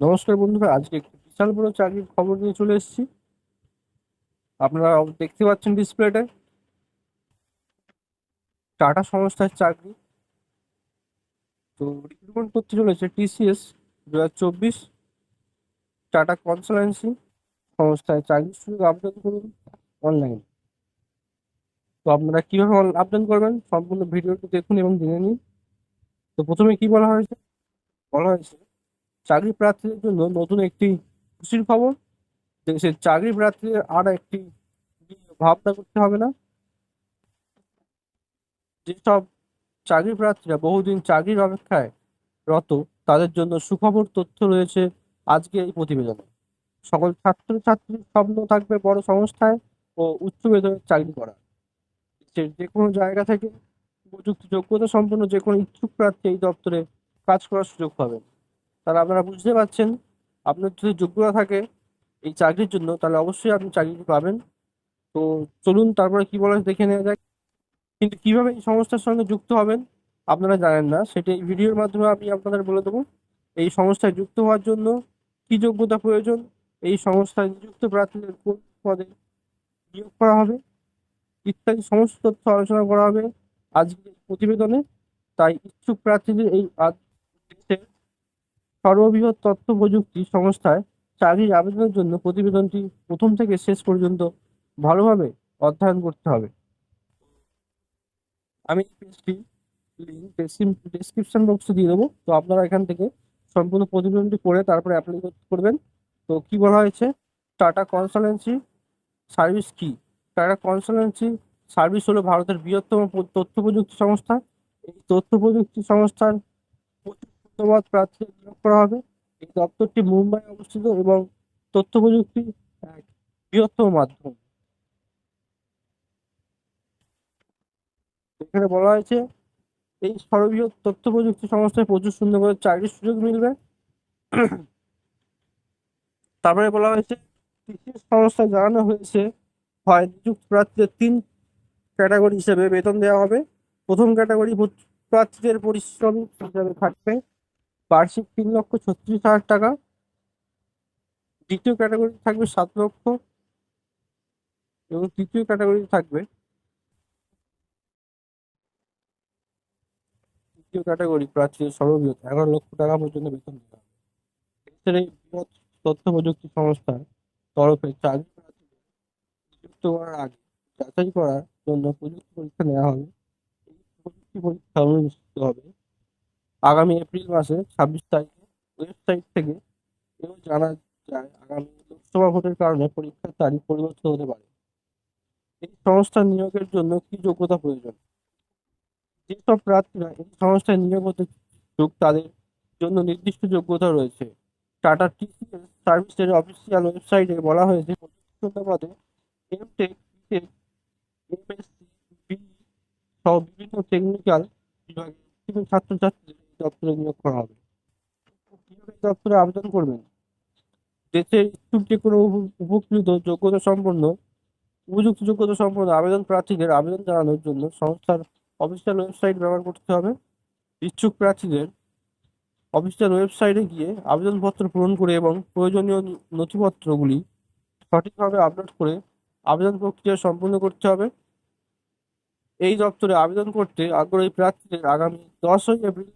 নমস্কার বন্ধুরা, আজকে একটি বিশাল বড় চাকরির খবর নিয়ে চলে এসেছি। আপনারা দেখতে পাচ্ছেন ডিসপ্লেতে টাটা সংস্থার চাকরি। তো রিক্রুটমেন্ট করতে চলেছে টিসিএস দু হাজার চব্বিশ। টাটা কনসালটেন্সি সংস্থায় চাকরির সুযোগ আবেদন করুন অনলাইন তো আপনারা কীভাবে আবেদন করবেন সম্পূর্ণ ভিডিওটি দেখুন এবং জেনে নিন। তো প্রথমে কি বলা হয়েছে? বলা হয়েছে চাকরি প্রার্থীদের জন্য নতুন একটি খুশির খবর। দেশের চাকরি প্রার্থীদের আর একটি ভাবনা করতে হবে না। যেসব চাকরি প্রার্থীরা বহুদিন চাকরির অপেক্ষায় রত, তাদের জন্য সুখবর তথ্য রয়েছে আজকে এই প্রতিবেদনে। সকল ছাত্র ছাত্রীর স্বপ্ন থাকবে বড় সংস্থায় ও উচ্চ বেতনের চাকরি করা যে কোনো জায়গা থেকে উপযুক্ত যোগ্যতা সম্পন্ন যে কোনো ইচ্ছুক প্রার্থী এই দপ্তরে কাজ করার সুযোগ পাবেন। তাহলে আপনারা বুঝতে পারছেন আপনার যদি যোগ্যতা থাকে এই চাকরির জন্য, তাহলে অবশ্যই আপনি চাকরিটি পাবেন। তো চলুন, তারপরে কি বলা দেখে নেওয়া যাক। কিন্তু কীভাবে এই সংস্থার সঙ্গে যুক্ত হবেন, আপনারা জানেন না। সেটা এই ভিডিওর মাধ্যমে আমি আপনাদের বলে দেবো। এই সংস্থায় যুক্ত হওয়ার জন্য কি যোগ্যতা প্রয়োজন, এই সংস্থায় নিযুক্ত প্রার্থীদের কোন পদে নিয়োগ করা হবে, ইত্যাদি সমস্ত তথ্য আলোচনা করা হবে আজকের প্রতিবেদনে। তাই ইচ্ছুক প্রার্থীদের এই সর্ববৃহৎ তথ্য প্রযুক্তি সংস্থায় চাকরির আবেদনের জন্য প্রতিবেদনটি প্রথম থেকে শেষ পর্যন্ত ভালোভাবে অধ্যয়ন করতে হবে। আমি পেজটি লিঙ্ক ডেসক্রিপশন বক্সে দিয়ে দেবো। তো আপনারা এখান থেকে সম্পূর্ণ প্রতিবেদনটি পড়ে তারপরে অ্যাপ্লাই করবেন তো কি বলা হয়েছে? টাটা কনসালটেন্সি সার্ভিস কি? টাটা কনসালটেন্সি সার্ভিস হলো ভারতের বৃহত্তম তথ্য প্রযুক্তি সংস্থা। এই তথ্য প্রযুক্তি সংস্থার প্রচুর প্রার্থী নিয়োগ করা হবে। এই দপ্তরটি মুম্বাই অবস্থিত এবং তথ্য প্রযুক্তি এক বৃহত্তম মাধ্যম। এখানে বলা হয়েছে, এই সর্ববৃহৎ তথ্য প্রযুক্তি সংস্থায় প্রচুর সুন্দর করে চাকরির সুযোগ মিলবে। তারপরে বলা হয়েছে TCS সংস্থায় জানানো হয়েছে, হয় নিযুক্ত প্রার্থীদের তিন ক্যাটাগরি হিসেবে বেতন দেওয়া হবে। প্রথম ক্যাটাগরি প্রার্থীদের পরিশ্রম হিসাবে থাকবে। বার্ষিক তিন লক্ষ ছত্রিশ হাজার টাকা। দ্বিতীয় ক্যাটাগরি থাকবে সাত লক্ষ এবং তৃতীয় ক্যাটাগরি থাকবে তৃতীয় ক্যাটাগরি প্রার্থীদের সর্ববৃহৎ এগারো লক্ষ টাকা পর্যন্ত বেতন দেওয়া হবে। বৃহৎ তথ্য প্রযুক্তি সংস্থার তরফে চাকরি প্রার্থীদের করার আগে যাচাই করার জন্য প্রযুক্তি পরীক্ষা নেওয়া হবে। প্রযুক্তি পরীক্ষা অনুষ্ঠিত হবে আগামী এপ্রিল মাসে ছাব্বিশ তারিখে ওয়েবসাইট থেকে এও জানা যায় আগামী লোকসভা ভোটের কারণে পরীক্ষার তারিখ পরিবর্তিত হতে পারে। এই সংস্থা নিয়োগের জন্য কি যোগ্যতা প্রয়োজন? যেসব প্রার্থীরা এই সংস্থায় নিয়োগ হতে যোগ তাদের জন্য নির্দিষ্ট যোগ্যতা রয়েছে। টাটা টিসিএস সার্ভিসের অফিসিয়াল ওয়েবসাইটে বলা হয়েছে প্রতিষ্ঠান পদে এমটেক বিটেক এমএসসি বিই সহ বিভিন্ন টেকনিক্যাল বিভাগে উত্তীর্ণ ছাত্রছাত্রীদের দপ্তরে নিয়োগ করা হবে। কীভাবে দপ্তরে আবেদন করবেন? দেশের ইচ্ছুক যে কোনো উপকৃত, যোগ্যতা সম্পন্ন উপযুক্ত যোগ্যতা সম্পন্ন আবেদন প্রার্থীদের আবেদন জানানোর জন্য সংস্থার অফিসিয়াল ওয়েবসাইট ব্যবহার করতে হবে। ইচ্ছুক প্রার্থীদের অফিসিয়াল ওয়েবসাইটে গিয়ে আবেদনপত্র পূরণ করে এবং প্রয়োজনীয় নথিপত্রগুলি সঠিকভাবে আপলোড করে আবেদন প্রক্রিয়া সম্পূর্ণ করতে হবে। এই দপ্তরে আবেদন করতে আগ্রহী প্রার্থীদের আগামী দশই এপ্রিল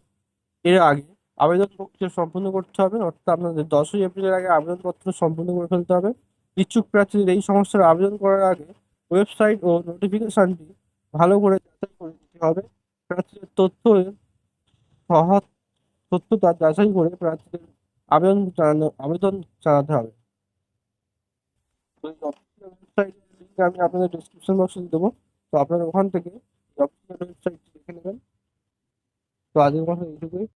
এর আগে আবেদন প্রক্রিয়া সম্পূর্ণ করতে হবে, অর্থাৎ আপনাদের দশই এপ্রিলের আগে আবেদনপত্র সম্পূর্ণ করে ফেলতে হবে। ইচ্ছুক প্রার্থীদের এই সংস্থার আবেদন করার আগে ওয়েবসাইট ও নোটিফিকেশনটি ভালো করে যাচাই করে দিতে হবে। প্রার্থীদের তথ্য সত্যতা যাচাই করে প্রার্থীদের আবেদন জানানো, আবেদন জানাতে হবে। লিঙ্ক আমি আপনাদের ডিসক্রিপশন বক্সে দেবো। তো আপনারা ওখান থেকে ওয়েবসাইটটি দেখে নেবেন। তো আজকের কথা এইটুকুই।